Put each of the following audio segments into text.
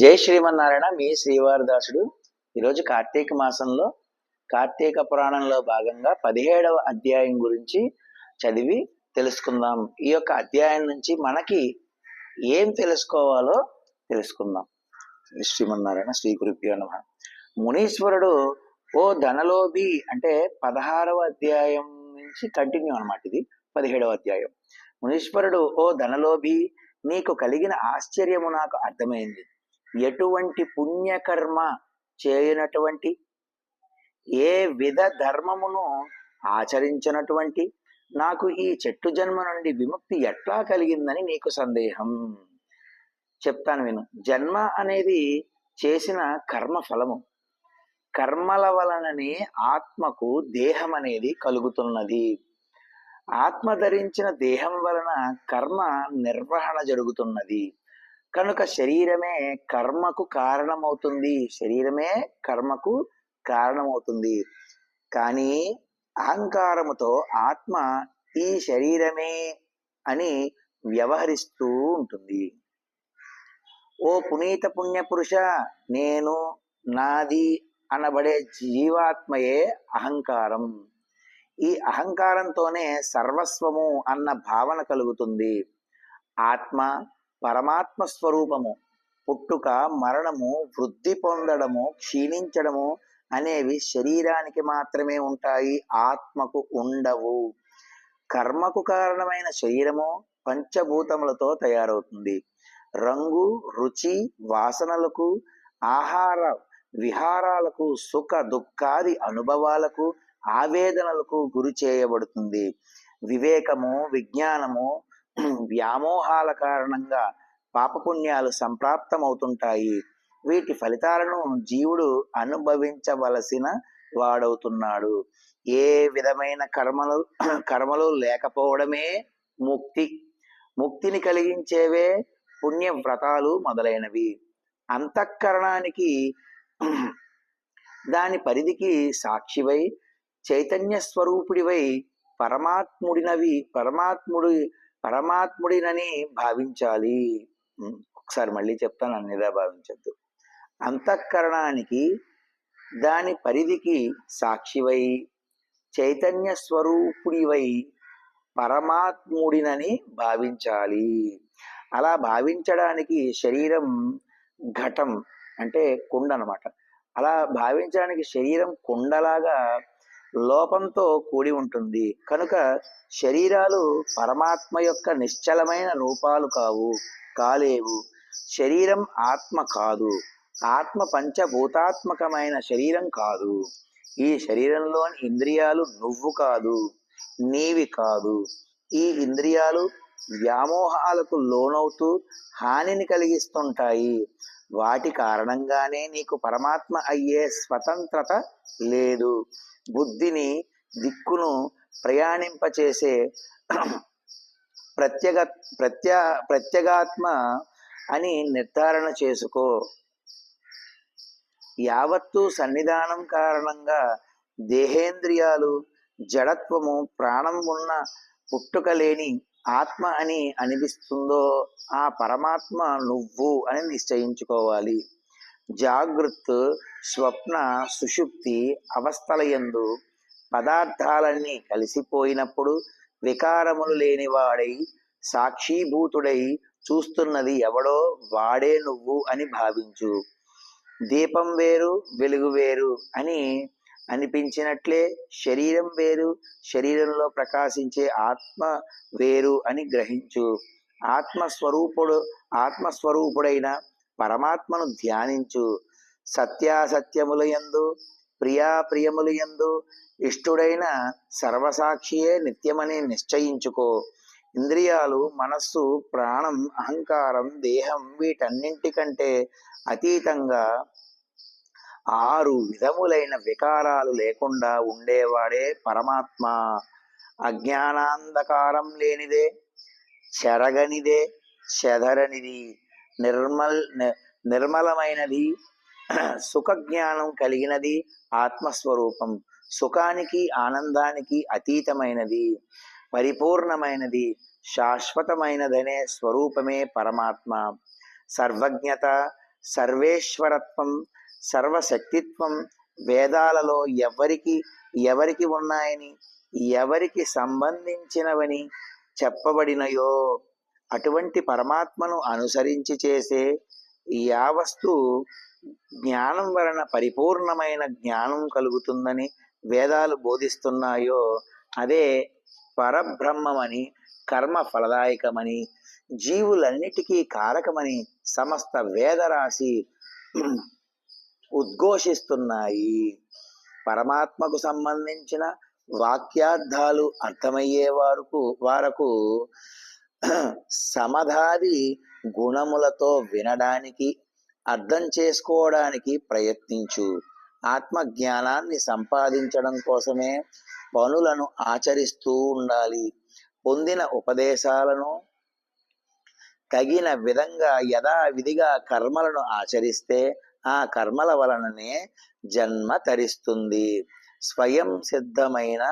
జై శ్రీమన్నారాయణ మీ శ్రీవారదాసుడు. ఈరోజు కార్తీక మాసంలో కార్తీక పురాణంలో భాగంగా పదిహేడవ అధ్యాయం గురించి చదివి తెలుసుకుందాం. ఈ యొక్క అధ్యాయం నుంచి మనకి ఏం తెలుసుకోవాలో తెలుసుకుందాం. శ్రీమన్నారాయణ శ్రీ గురుభ్యో నమ. మునీశ్వరుడు ఓ ధనలోభి అంటే పదహారవ అధ్యాయం నుంచి కంటిన్యూ అనమాట ఇది పదిహేడవ అధ్యాయం. మునీశ్వరుడు ఓ ధనలోభి నీకు కలిగిన ఆశ్చర్యము నాకు అర్థమైంది. ఎటువంటి పుణ్యకర్మ చేయనటువంటి ఏ విధ ధర్మమును ఆచరించినటువంటి నాకు ఈ చెట్టు జన్మ నుండి విముక్తి ఎట్లా కలిగిందని నీకు సందేహం? చెప్తాను విను. జన్మ అనేది చేసిన కర్మ ఫలము. కర్మల వలననే ఆత్మకు దేహం అనేది కలుగుతున్నది. ఆత్మ ధరించిన దేహం వలన కర్మ నిర్వహణ జరుగుతున్నది. కనుక శరీరమే కర్మకు కారణమవుతుంది. శరీరమే కర్మకు కారణమవుతుంది. కానీ అహంకారముతో ఆత్మ ఈ శరీరమే అని వ్యవహరిస్తూ ఉంటుంది. ఓ పునీత పుణ్యపురుష నేను నాది అనబడే జీవాత్మయే అహంకారం. ఈ అహంకారంతోనే సర్వస్వము అన్న భావన కలుగుతుంది. ఆత్మ పరమాత్మ స్వరూపము పుట్టుక మరణము వృద్ధి పొందడము క్షీణించడము అనేవి శరీరానికి మాత్రమే ఉంటాయి ఆత్మకు ఉండవు. కర్మకు కారణమైన శరీరము పంచభూతములతో తయారవుతుంది. రంగు రుచి వాసనలకు ఆహార విహారాలకు సుఖ దుఃఖాది అనుభవాలకు ఆవేదనలకు గురి చేయబడుతుంది. వివేకము విజ్ఞానము వ్యామోహాల కారణంగా పాపపుణ్యాలు సంప్రాప్తమవుతుంటాయి. వీటి ఫలితాలను జీవుడు అనుభవించవలసిన వాడవుతున్నాడు. ఏ విధమైన కర్మలు కర్మలు లేకపోవడమే ముక్తి. ముక్తిని కలిగించేవే పుణ్య వ్రతాలు మొదలైనవి. అంతఃకరణానికి దాని పరిధికి సాక్షివై చైతన్య స్వరూపుడివై పరమాత్ముడినవి పరమాత్ముడి పరమాత్ముడినని భావించాలి. ఒకసారి మళ్ళీ చెప్తాను అన్నిదా భావించద్దు. అంతఃకరణానికి దాని పరిధికి సాక్షివై చైతన్య స్వరూపుడివై పరమాత్ముడినని భావించాలి. అలా భావించడానికి శరీరం ఘటం అంటే కుండ అనమాట అలా భావించడానికి శరీరం కుండలాగా లోపంతో కూడి ఉంటుంది. కనుక శరీరాలు పరమాత్మ యొక్క నిశ్చలమైన రూపాలు కావు కాలేవు. శరీరం ఆత్మ కాదు. ఆత్మ పంచభూతాత్మకమైన శరీరం కాదు. ఈ శరీరంలోని ఇంద్రియాలు నువ్వు కాదు నీవి కాదు. ఈ ఇంద్రియాలు వ్యామోహాలకు లోనవుతూ హానిని కలిగిస్తుంటాయి. వాటి కారణంగానే నీకు పరమాత్మ అయ్యే స్వతంత్రత లేదు. బుద్ధిని దిక్కును ప్రయాణింపచేసే ప్రత్యేక ప్రత్యా ప్రత్యేగాత్మ అని నిర్ధారణ చేసుకో. యావత్తు సన్నిధానం కారణంగా దేహేంద్రియాలు జడత్వము ప్రాణం ఉన్న పుట్టుక లేని ఆత్మ అని అనిపిస్తుందో ఆ పరమాత్మ నువ్వు అని నిశ్చయించుకోవాలి. జాగృత్ స్వప్న సుషుప్తి అవస్థలయందు పదార్థాలన్నీ కలిసిపోయినప్పుడు వికారములు లేనివాడై సాక్షీభూతుడై చూస్తున్నది ఎవడో వాడే నువ్వు అని భావించు. దీపం వేరు వెలుగు వేరు అని అనిపించినట్లే శరీరం వేరు శరీరంలో ప్రకాశించే ఆత్మ వేరు అని గ్రహించు. ఆత్మస్వరూపుడు ఆత్మస్వరూపుడైన పరమాత్మను ధ్యానించు. సత్యాసత్యముల యందు ప్రియాప్రియముల యందు ఇష్టుడైన సర్వసాక్షియే నిత్యమని నిశ్చయించుకో. ఇంద్రియాలు మనస్సు ప్రాణం అహంకారం దేహం వీటన్నింటికంటే అతీతంగా ఆరు విధములైన వికారాలు లేకుండా ఉండేవాడే పరమాత్మ. అజ్ఞానాంధకారం లేనిదే చెరగనిదే చెదరనిది నిర్మల్ ని- నిర్మలమైనది సుఖ జ్ఞానం కలిగినది ఆత్మస్వరూపం సుఖానికి ఆనందానికి అతీతమైనది పరిపూర్ణమైనది శాశ్వతమైనదనే స్వరూపమే పరమాత్మ. సర్వజ్ఞత సర్వేశ్వరత్వం సర్వశక్తిత్వం వేదాలలో ఎవరికి ఎవరికి ఉన్నాయని ఎవరికి సంబంధించినవని చెప్పబడినయో అటువంటి పరమాత్మను అనుసరించి చేసే యావస్తు జ్ఞానం వలన పరిపూర్ణమైన జ్ఞానం కలుగుతుందని వేదాలు బోధిస్తున్నాయో అదే పరబ్రహ్మమని కర్మ ఫలదాయకమని జీవులన్నిటికీ కారకమని సమస్త వేదరాశి ఉద్ఘోషిస్తున్నాయి. పరమాత్మకు సంబంధించిన వాక్యార్థాలు అర్థమయ్యే వారుకు వారకు సమధాది గుణములతో వినడానికి అర్థం చేసుకోవడానికి ప్రయత్నించు. ఆత్మజ్ఞానాన్ని సంపాదించడం కోసమే పనులను ఆచరిస్తూ ఉండాలి. పొందిన ఉపదేశాలను తగిన విధంగా యథావిధిగా కర్మలను ఆచరిస్తే ఆ కర్మల వలననే జన్మ తరిస్తుంది. స్వయం సిద్ధమైన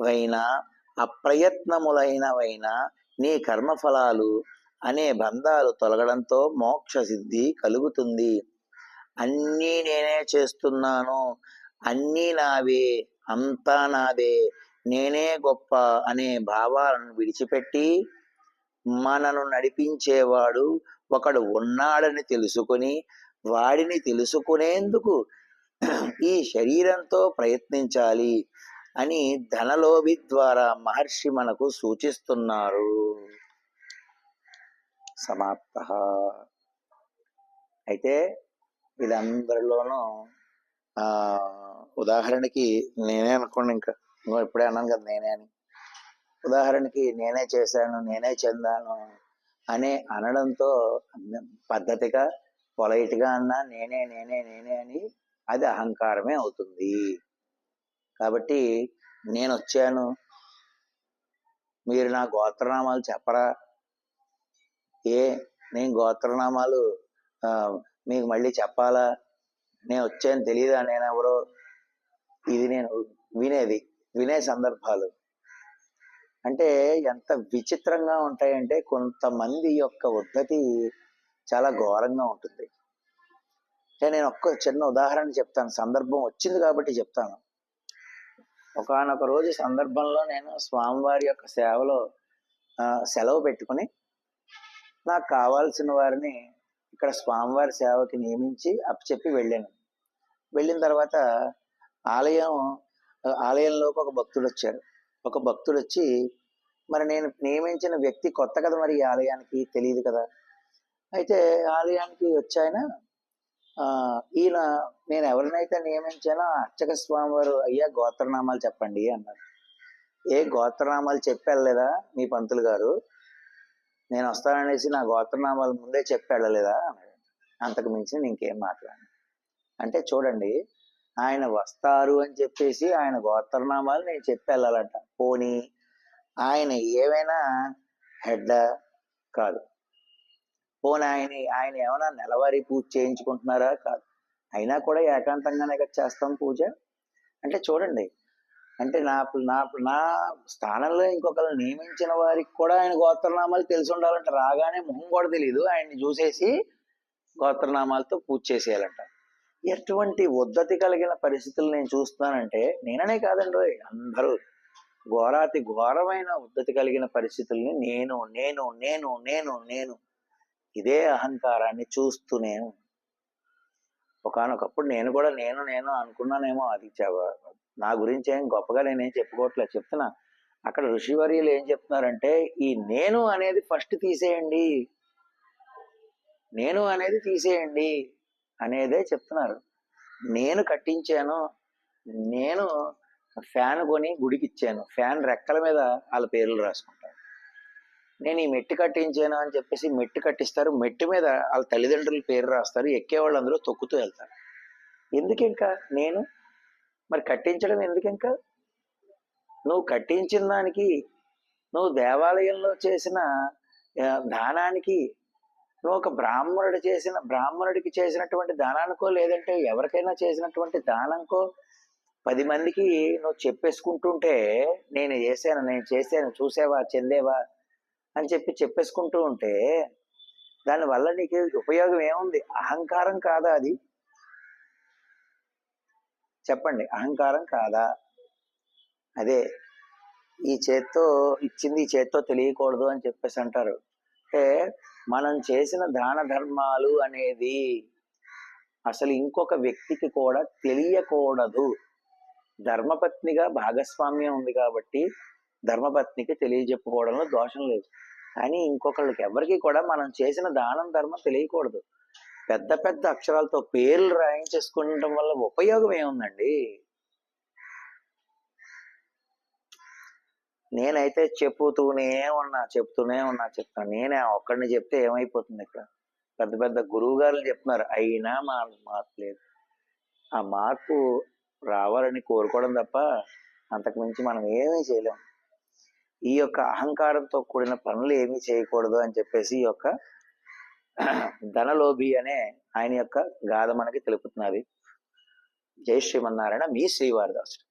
వైన అప్రయత్నములైనవైన నీ కర్మఫలాలు అనే బంధాలు తొలగడంతో మోక్ష సిద్ధి కలుగుతుంది. అన్నీ నేనే చేస్తున్నాను. అన్నీ నావే అంతా నాదే. నేనే గొప్ప అనే భావాలను విడిచిపెట్టి మనను నడిపించేవాడు ఒకడు ఉన్నాడని తెలుసుకొని వాడిని తెలుసుకునేందుకు ఈ శరీరంతో ప్రయత్నించాలి అని ధనలోభి ద్వారా మహర్షి మనకు సూచిస్తున్నారు. సమాప్త. అయితే వీళ్ళందరిలోనూ ఆ ఉదాహరణకి నేనే అనుకోండి ఇంకా. ఇంకో ఇప్పుడే అన్నాను కదా నేనే అని. ఉదాహరణకి నేనే చేశాను నేనే చెందాను అనే అనడంతో పద్ధతిగా పొలైట్గా అన్నా నేనే నేనే నేనే అని అది అహంకారమే అవుతుంది. కాబట్టి నేను వచ్చాను మీరు నా గోత్రనామాలు చెప్పరా? ఏ? నేను గోత్రనామాలు మీకు మళ్ళీ చెప్పాలా? నేను వచ్చాను తెలియదా నేను ఎవరో ఇది నేను వినేది వినే సందర్భాలు. అంటే ఎంత విచిత్రంగా ఉంటాయంటే కొంతమంది యొక్క ఉద్ధతి చాలా ఘోరంగా ఉంటుంది. నేను ఒక్క చిన్న ఉదాహరణ చెప్తాను. సందర్భం వచ్చింది కాబట్టి చెప్తాను. ఒకానొక రోజు సందర్భంలో నేను స్వామివారి యొక్క సేవలో సెలవు పెట్టుకుని నాకు కావాల్సిన వారిని ఇక్కడ స్వామివారి సేవకి నియమించి అప్పచెప్పి వెళ్ళాను. వెళ్ళిన తర్వాత ఆలయం ఆలయంలోకి ఒక భక్తుడు వచ్చారు. ఒక భక్తుడు వచ్చి మరి నేను నియమించిన వ్యక్తి కొత్త కదా మరి ఈ ఆలయానికి? తెలియదు కదా. అయితే ఆలయానికి వచ్చాయన ఈయన నేను ఎవరినైతే నియమించానో అర్చక స్వామి వారు అయ్యా గోత్రనామాలు చెప్పండి అన్నారు. ఏ గోత్రనామాలు చెప్పలేదా మీ పంతులు గారు? నేను వస్తాననేసి నా గోత్రనామాలు ముందే చెప్పాడలేదా అన్నాడు అంతకు మించి ఇంకేం మాట్లాడాను. అంటే చూడండి ఆయన వస్తారు అని చెప్పేసి ఆయన గోత్రనామాలు నేను చెప్పాలంట పోనీ ఆయన ఏమైనా హెడ్ కాదు. పోనీ ఆయన ఆయన ఏమైనా నెలవారీ పూజ చేయించుకుంటున్నారా? కాదు. అయినా కూడా ఏకాంతంగానే కదా చేస్తాం పూజ. అంటే చూడండి. అంటే నా నా నా స్థానంలో ఇంకొకరు నియమించిన వారికి కూడా ఆయన గోత్రనామాలు తెలిసి ఉండాలంట. రాగానే మొహం కూడా తెలియదు ఆయన్ని చూసేసి గోత్రనామాలతో పూజ చేసేయాలంట. ఎటువంటి ఉద్ధతి కలిగిన పరిస్థితులు నేను చూస్తున్నానంటే నేననే కాదండి అందరూ. ఘోరాతి ఘోరమైన ఉద్ధతి కలిగిన పరిస్థితుల్ని నేను నేను నేను నేను నేను ఇదే అహంకారాన్ని చూస్తూనే ఒకనొకప్పుడు ఒకానొకప్పుడు నేను కూడా నేను నేను అనుకున్నానేమో అది నా గురించి ఏం గొప్పగా నేనేం చెప్పుకోవట్లేదు. చెప్తున్నా అక్కడ ఋషివర్యులు ఏం చెప్తున్నారంటే ఈ నేను అనేది ఫస్ట్ తీసేయండి. నేను అనేది తీసేయండి అనేదే చెప్తున్నారు. నేను కట్టించాను నేను ఫ్యాన్ కొని గుడికి ఇచ్చాను ఫ్యాన్ రెక్కల మీద వాళ్ళ పేర్లు రాసుకుంటాను నేను ఈ మెట్టు కట్టించాను అని చెప్పేసి మెట్టు కట్టిస్తారు. మెట్టు మీద వాళ్ళ తల్లిదండ్రుల పేరు రాస్తారు. ఎక్కేవాళ్ళు అందరూ తొక్కుతూ వెళ్తారు. ఎందుకు ఇంకా నేను? మరి కట్టించడం ఎందుకు ఇంకా నువ్వు కట్టించిన దానికి నువ్వు దేవాలయంలో చేసిన దానానికి నువ్వు ఒక బ్రాహ్మణుడు చేసిన బ్రాహ్మణుడికి చేసినటువంటి దానానికో లేదంటే ఎవరికైనా చేసినటువంటి దానంకో పది మందికి నువ్వు చెప్పేసుకుంటుంటే నేను చేశాను నేను చేశాను చూసేవా చెందేవా అని చెప్పి చెప్పేసుకుంటూ ఉంటే దానివల్ల నీకు ఉపయోగం ఏముంది? అహంకారం కాదా అది? చెప్పండి. అహంకారం కాదా? అదే ఈ చేత్తో ఇచ్చింది ఈ చేత్తో తెలియకూడదు అని చెప్పేసి అంటారు. అంటే మనం చేసిన దాన ధర్మాలు అనేది అసలు ఇంకొక వ్యక్తికి కూడా తెలియకూడదు. ధర్మపత్నిగా భాగస్వామ్యం ఉంది కాబట్టి ధర్మపత్నికి తెలియజెప్పుకోవడంలో దోషం లేదు. కానీ ఇంకొకళ్ళకి ఎవరికి కూడా మనం చేసిన దానం ధర్మం తెలియకూడదు. పెద్ద పెద్ద అక్షరాలతో పేర్లు రాయించేసుకుంటం వల్ల ఉపయోగం ఏముందండి? నేనైతే చెప్పుతూనే ఉన్నా చెప్తూనే ఉన్నా చెప్తాను నేనే ఒక్కడిని చెప్తే ఏమైపోతుంది ఇక్కడ? పెద్ద పెద్ద గురువు గారు చెప్తున్నారు అయినా మా మార్పు లేదు. ఆ మార్పు రావాలని కోరుకోవడం తప్ప అంతకు మించి మనం ఏమీ చేయలేము ఈ యొక్క అహంకారంతో కూడిన పనులు ఏమీ చేయకూడదు అని చెప్పేసి ఈ యొక్క ధనలోభి అనే ఆయన యొక్క గాథ మనకి తెలుపుతున్నది. జై శ్రీమన్నారాయణ మీ శ్రీవారిదాసుడు